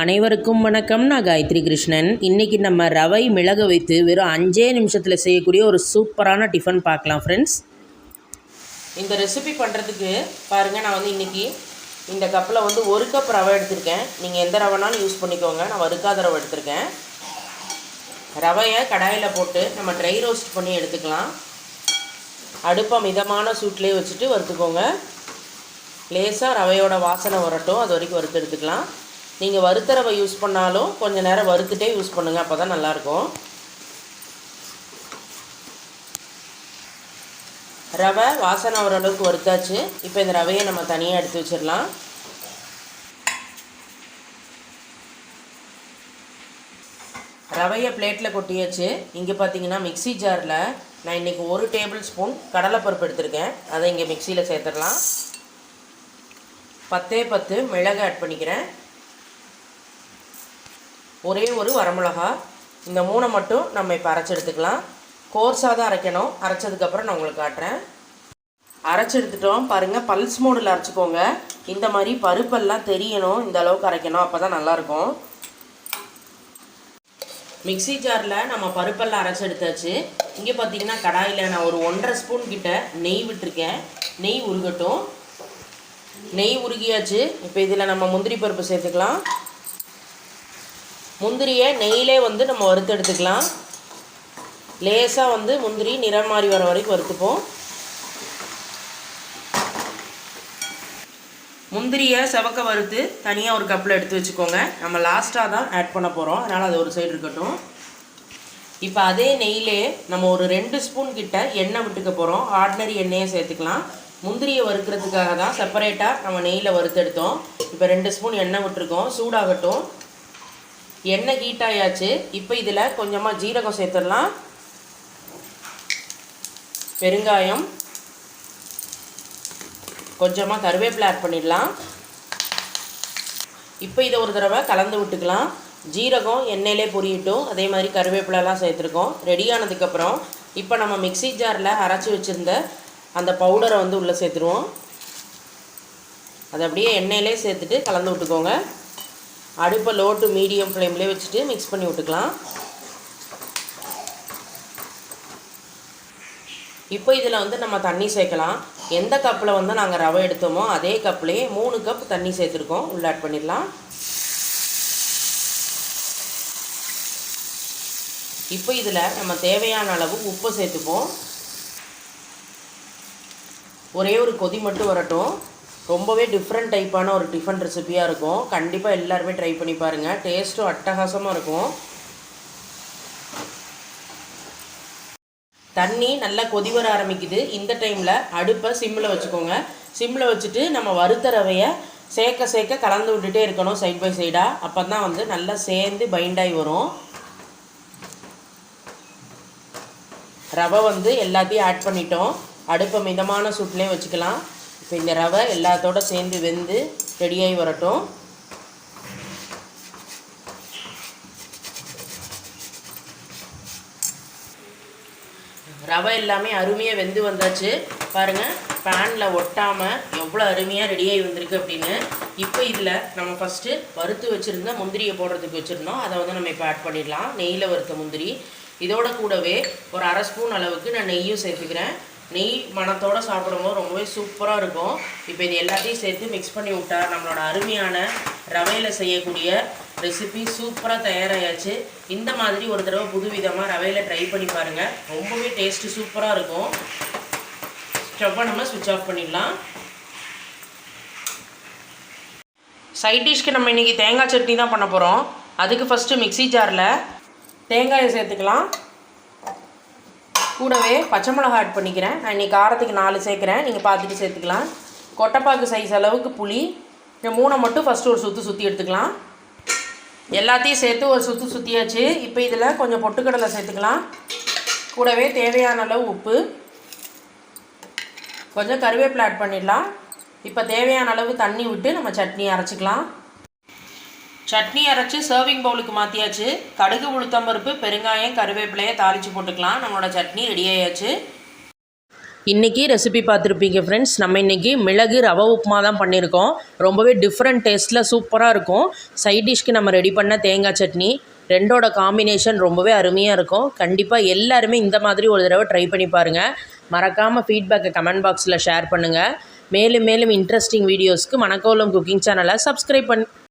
அனைவருக்கும் வணக்கம். நான் காயத்ரி கிருஷ்ணன். இன்றைக்கி நம்ம ரவை மிளகு வைத்து வெறும் அஞ்சே நிமிஷத்தில் செய்யக்கூடிய ஒரு சூப்பரான டிஃபன் பார்க்கலாம் ஃப்ரெண்ட்ஸ் இந்த ரெசிபி பண்ணுறதுக்கு பாருங்கள் நான் வந்து இன்றைக்கி இந்த கப்பில் வந்து ஒரு கப் ரவை எடுத்திருக்கேன். நீங்கள் எந்த ரவைனாலும் யூஸ் பண்ணிக்கோங்க. நான் வறுக்காத ரவை எடுத்திருக்கேன். ரவையை கடாயில் போட்டு நம்ம ட்ரை ரோஸ்ட் பண்ணி எடுத்துக்கலாம். அடுப்பை மிதமான சூட்லேயே வச்சுட்டு வறுத்துக்கோங்க. லேசாக ரவையோட வாசனை வரட்டும். அது வரைக்கும் வறுத்து எடுத்துக்கலாம். நீங்கள் வறுத்த ரவை யூஸ் பண்ணாலும் கொஞ்சம் நேரம் வறுத்துட்டே யூஸ் பண்ணுங்கள் அப்போ தான் நல்லாயிருக்கும். ரவை வாசனை ஓரளவுக்கு வறுத்தாச்சு. இப்போ இந்த ரவையை நம்ம தனியாக எடுத்து வச்சிடலாம். ரவையை பிளேட்டில் கொட்டியாச்சு. இங்கே பார்த்தீங்கன்னா மிக்ஸி ஜாரில் நான் இன்றைக்கி ஒரு டேபிள் ஸ்பூன் கடலைப்பருப்பு எடுத்திருக்கேன். அதை இங்கே மிக்சியில் சேர்த்துடலாம். பத்தே பத்து மிளகு ஆட் பண்ணிக்கிறேன். ஒரே ஒரு வரமிளகா. இந்த மூணை மட்டும் நம்ம இப்போ அரைச்சி எடுத்துக்கலாம் கோர்ஸாக தான் அரைக்கணும். அரைச்சதுக்கப்புறம் நான் உங்களுக்கு காட்டுறேன். அரைச்சி எடுத்துட்டோம். பாருங்கள் பல்ஸ் மோடில் அரைச்சிக்கோங்க. இந்த மாதிரி பருப்பெல்லாம் தெரியணும். இந்த அளவுக்கு அரைக்கணும். அப்போ தான் நல்லாயிருக்கும். மிக்ஸி ஜாரில் நம்ம பருப்பெல்லாம் அரைச்சி எடுத்தாச்சு. இங்கே பார்த்தீங்கன்னா கடாயில் நான் ஒரு ஒன்றரை ஸ்பூன் கிட்ட நெய் விட்டுருக்கேன். நெய் உருகட்டும். நெய் உருகியாச்சு. இப்போ இதில் நம்ம முந்திரி பருப்பு சேர்த்துக்கலாம். முந்திரியை நெய்யிலே வந்து நம்ம வறுத்து எடுத்துக்கலாம். லேசாக வந்து முந்திரி நிறம் மாறி வர வரைக்கும் வறுத்துப்போம். முந்திரியை செவக்க வறுத்து தனியாக ஒரு கப்பில் எடுத்து வச்சுக்கோங்க. நம்ம லாஸ்ட்டாக தான் ஆட் பண்ண போகிறோம் அதனால் அது ஒரு சைடு இருக்கட்டும். இப்போ அதே நெய்யிலே நம்ம ஒரு ரெண்டு ஸ்பூன் கிட்ட எண்ணெய் விட்டுக்க போகிறோம் ஆர்டினரி எண்ணெயை சேர்த்துக்கலாம். முந்திரியை வறுக்கிறதுக்காக தான் செப்பரேட்டாக நம்ம நெய்யில் வறுத்து எடுத்தோம். இப்போ ரெண்டு ஸ்பூன் எண்ணெய் விட்டுருக்கோம். சூடாகட்டும். எண்ணெய் ஹீட் ஆயாச்சு. இப்போ இதில் கொஞ்சமாக ஜீரகம் சேர்த்துடலாம். பெருங்காயம். கொஞ்சமாக கருவேப்பிலை ஆட் பண்ணிடலாம். இப்போ இதை ஒரு தடவை கலந்து விட்டுக்கலாம். ஜீரகம் எண்ணெயிலே பொரியட்டும். அதே மாதிரி கருவேப்பிலலாம் சேர்த்துருக்கோம். ரெடியானதுக்கப்புறம் இப்போ நம்ம மிக்ஸி ஜாரில் அரைச்சி வச்சுருந்த அந்த பவுடரை வந்து உள்ளே சேர்த்துருவோம். அதை அப்படியே எண்ணெயிலே சேர்த்துட்டு கலந்து விட்டுக்கோங்க. அடுப்பை லோ டு மீடியம் ஃப்ளேம்லேயே வச்சுட்டு மிக்ஸ் பண்ணி விட்டுக்கலாம். இப்போ இதில் வந்து நம்ம தண்ணி சேர்க்கலாம். எந்த கப்பில் வந்து நாங்கள் ரவை எடுத்தோமோ அதே கப்லேயே மூணு கப் தண்ணி சேர்த்துருக்கோம். உள்ள ஆட் பண்ணிடலாம். இப்போ இதில் நம்ம தேவையான அளவு உப்பு சேர்த்துப்போம். ஒரே ஒரு கொதி மட்டும் வரட்டும். ரொம்பவே டிஃப்ரெண்ட் டைப்பான ஒரு டிஃபன் ரெசிபியாக இருக்கும். கண்டிப்பாக எல்லாருமே ட்ரை பண்ணி பாருங்கள் டேஸ்ட்டும் அட்டகாசமாக இருக்கும். தண்ணி நல்லா கொதி வர ஆரம்பிக்குது. இந்த டைமில் அடுப்பை சிம்மில் வச்சுக்கோங்க. சிம்மில் வச்சுட்டு நம்ம வறுத்த ரவையை சேர்க்க சேர்க்க கலந்து விட்டுட்டே இருக்கணும் சைட் பை சைடாக அப்போ தான் வந்து நல்லா சேர்ந்து பைண்டாகி வரும். ரவை வந்து எல்லாத்தையும் ஆட் பண்ணிட்டோம். அடுப்பை மிதமான சூட்லேயே வச்சுக்கலாம். இப்போ இந்த ரவை எல்லாத்தோட சேர்ந்து வெந்து ரெடியாகி வரட்டும். ரவை எல்லாமே அருமையாக வெந்து வந்தாச்சு. பாருங்கள் பேனில் ஒட்டாமல் எவ்வளோ அருமையாக ரெடியாகி வந்திருக்கு அப்படின்னு. இப்போ இதில் நம்ம ஃபஸ்ட்டு வறுத்து வச்சுருந்த முந்திரியை போடுறதுக்கு வச்சுருந்தோம். அதை வந்து நம்ம இப்போ ஆட் பண்ணிடலாம். நெய்யில் வறுத்த முந்திரி. இதோட கூடவே ஒரு அரை ஸ்பூன் அளவுக்கு நான் நெய்யும் சேர்த்துக்கிறேன். நெய் மனத்தோடு சாப்பிடும்போது ரொம்பவே சூப்பராக இருக்கும். இப்போ இது எல்லாத்தையும் சேர்த்து மிக்ஸ் பண்ணி விட்டா நம்மளோட அருமையான ரவையில் செய்யக்கூடிய ரெசிபி சூப்பராக தயாராகியாச்சு இந்த மாதிரி ஒரு தடவை புதுவிதமாக ரவையில் ட்ரை பண்ணி பாருங்கள் ரொம்பவே டேஸ்ட்டு சூப்பராக இருக்கும். ஸ்டவ்வை நம்ம ஸ்விட்ச் ஆஃப் பண்ணிடலாம். சைட் டிஷ்க்கு நம்ம இன்றைக்கி தேங்காய் சட்னி தான் பண்ண போகிறோம் அதுக்கு ஃபஸ்ட்டு மிக்ஸி ஜாரில் தேங்காயை சேர்த்துக்கலாம். கூடவே பச்சை மிளகா ஆட் பண்ணிக்கிறேன். நான் இன்றைக்கி காரத்துக்கு நாலு சேர்க்குறேன். நீங்கள் பார்த்துட்டு சேர்த்துக்கலாம். கொட்டைப்பாக்கு சைஸ் அளவுக்கு புளி. இந்த மூணை மட்டும் ஃபஸ்ட்டு ஒரு சுற்றி சுற்றி எடுத்துக்கலாம். எல்லாத்தையும் சேர்த்து ஒரு சுற்றி சுற்றியாச்சு இப்போ இதில் கொஞ்சம் பொட்டுக்கடலை சேர்த்துக்கலாம். கூடவே தேவையான அளவு உப்பு. கொஞ்சம் கருவேப்பிலை ஆட் பண்ணிடலாம். இப்போ தேவையான அளவு தண்ணி விட்டு நம்ம சட்னி அரைச்சிக்கலாம். சட்னி அரைச்சி சர்விங் பவுலுக்கு மாற்றியாச்சு கடுகு உளுத்தம்பருப்பு பெருங்காயம் கருவேப்பிலையை தாளித்து போட்டுக்கலாம். நம்மளோட சட்னி ரெடி ஆயாச்சு. இன்றைக்கி ரெசிபி பார்த்துருப்பீங்க ஃப்ரெண்ட்ஸ் நம்ம இன்றைக்கி மிளகு ரவை உப்புமா தான் பண்ணியிருக்கோம். ரொம்பவே டிஃப்ரெண்ட் டேஸ்ட்டில் சூப்பராக இருக்கும். சைட் டிஷ்க்கு நம்ம ரெடி பண்ண தேங்காய் சட்னி. ரெண்டோட காம்பினேஷன் ரொம்பவே அருமையாக இருக்கும். கண்டிப்பாக எல்லாருமே இந்த மாதிரி ஒரு தடவை ட்ரை பண்ணி பாருங்கள் மறக்காமல் ஃபீட்பேக்கை கமெண்ட் பாக்ஸில் ஷேர் பண்ணுங்கள் மேலும் மேலும் இன்ட்ரெஸ்டிங் வீடியோஸ்க்கு மணக்கோலம் குக்கிங் சேனலை சப்ஸ்கிரைப் பண்ணி